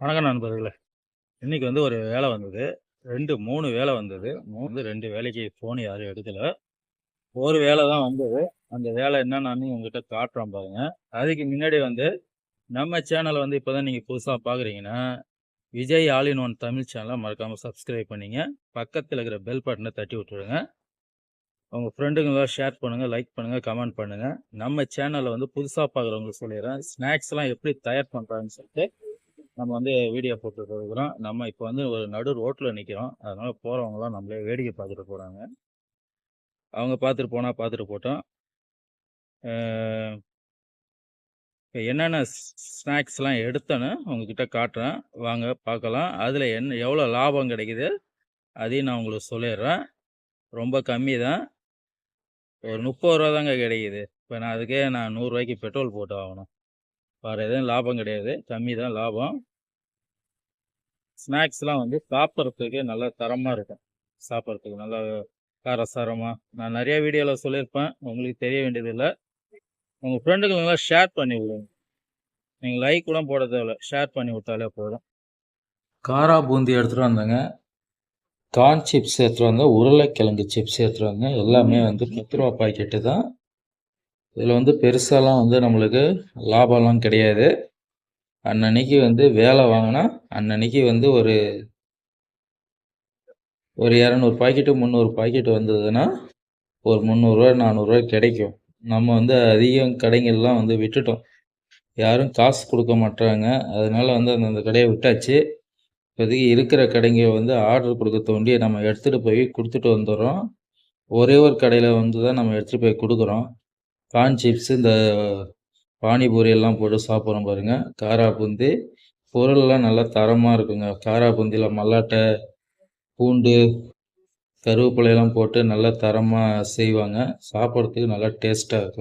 வணக்கம் நண்பர்களே. இன்னைக்கு வந்து ஒரு வேலை வந்தது. ரெண்டு மூணு வேலை வந்தது. மூணு வந்து ரெண்டு வேலைக்கு ஃபோன் யாரும் எடுக்கல. ஒரு வேலை தான் வந்தது. அந்த வேலை என்னன்னு உங்ககிட்ட காட்டுறோம் பாருங்க. அதுக்கு முன்னாடி வந்து நம்ம சேனலை வந்து இப்போ தான் நீங்கள் புதுசாக பார்க்குறீங்கன்னா Vijay all in one Tamil சேனலை மறக்காமல் சப்ஸ்கிரைப் பண்ணிங்க. பக்கத்தில் இருக்கிற பெல் பட்டனை தட்டி விட்டுருங்க. உங்கள் ஃப்ரெண்டுங்களாம் ஷேர் பண்ணுங்கள் லைக் பண்ணுங்கள் கமெண்ட் பண்ணுங்கள் நம்ம சேனலை வந்து புதுசாக பார்க்குறவங்களுக்கு சொல்லிடுறேன். ஸ்நாக்ஸ்லாம் எப்படி தயார் பண்ணுறாங்கன்னு சொல்லிட்டு நம்ம வந்து வீடியோ போட்டு இருக்கிறோம் நம்ம இப்போ வந்து ஒரு நடு ரோட்டில் நிற்கிறோம் அதனால் போகிறவங்களாம் நம்மளே வேடிக்கை பார்த்துட்டு போகிறாங்க அவங்க பார்த்துட்டு போனால் பார்த்துட்டு போட்டோம். இப்போ என்னென்ன ஸ்நாக்ஸ்லாம் எடுத்தேன்னு உங்ககிட்ட காட்டுறேன். வாங்க பார்க்கலாம். அதில் என்ன எவ்வளோ லாபம் கிடைக்குது அதையும் நான் உங்களுக்கு சொல்லிடுறேன். ரொம்ப கம்மி தான். ஒரு முப்பது ரூபா தாங்க கிடைக்குது. இப்போ நான் அதுக்கே நான் நூறுரூவாய்க்கு பெட்ரோல் போட்டு ஆகணும். வேறு எதுவும் லாபம் கிடையாது. கம்மி தான் லாபம். ஸ்நாக்ஸ்லாம் வந்து சாப்பிட்றதுக்கு நல்ல தரமாக இருக்கும். சாப்பிட்றதுக்கு நல்லா காரசாரமாக நான் நிறைய வீடியோவில் சொல்லியிருப்பேன். உங்களுக்கு தெரிய வேண்டியதில்லை. உங்கள் ஃப்ரெண்டுங்களுக்கெல்லாம் ஷேர் பண்ணி விடுங்க. நீங்கள் லைக் கூட போட தேவையில்ல. ஷேர் பண்ணி விட்டாலே போதும். காரா பூந்தி எடுத்துகிட்டு வந்தேங்க. கார்ன் சிப்ஸ் எடுத்துகிட்டு வந்தேன் உருளைக்கிழங்கு சிப்ஸ் எடுத்துகிட்டு வந்தேன் எல்லாமே வந்து பத்து ரூபா பாக்கெட்டு தான். இதில் வந்து பெருசாலாம் வந்து நம்மளுக்கு லாபம்லாம் கிடையாது. அன்னன்னைக்கு வந்து வேலை வாங்கினா அன்னன்னைக்கு வந்து ஒரு ஒரு இரநூறு பாக்கெட்டு முந்நூறு பாக்கெட்டு வந்ததுன்னா ஒரு முந்நூறுரூவா நானூறுரூவா கிடைக்கும். நம்ம வந்து அதிகம் கடைங்கள்லாம் வந்து விட்டுட்டோம். யாரும் காசு கொடுக்க மாட்டாங்க அதனால வந்து அந்தந்த கடையை விட்டாச்சு. இப்போதைக்கு இருக்கிற கடைங்க வந்து ஆர்டர் கொடுக்க தோண்டி நம்ம எடுத்துகிட்டு போய் கொடுத்துட்டு வந்துடுறோம். ஒரே ஒரு கடையில் வந்து தான் நம்ம எடுத்துகிட்டு போய் கொடுக்குறோம். கார்ன் சிப்ஸ் இந்த பானிபூரி எல்லாம் போட்டு சாப்பிட்றோம் பாருங்க. காரா பூந்தி. பொருள்லாம் நல்லா தரமாக இருக்குங்க. காரா பூந்தியில் மல்லாட்டை பூண்டு கருவேப்பிலையெல்லாம் போட்டு நல்லா தரமாக செய்வாங்க. சாப்பிட்றதுக்கு நல்லா டேஸ்ட்டாக இருக்கும்.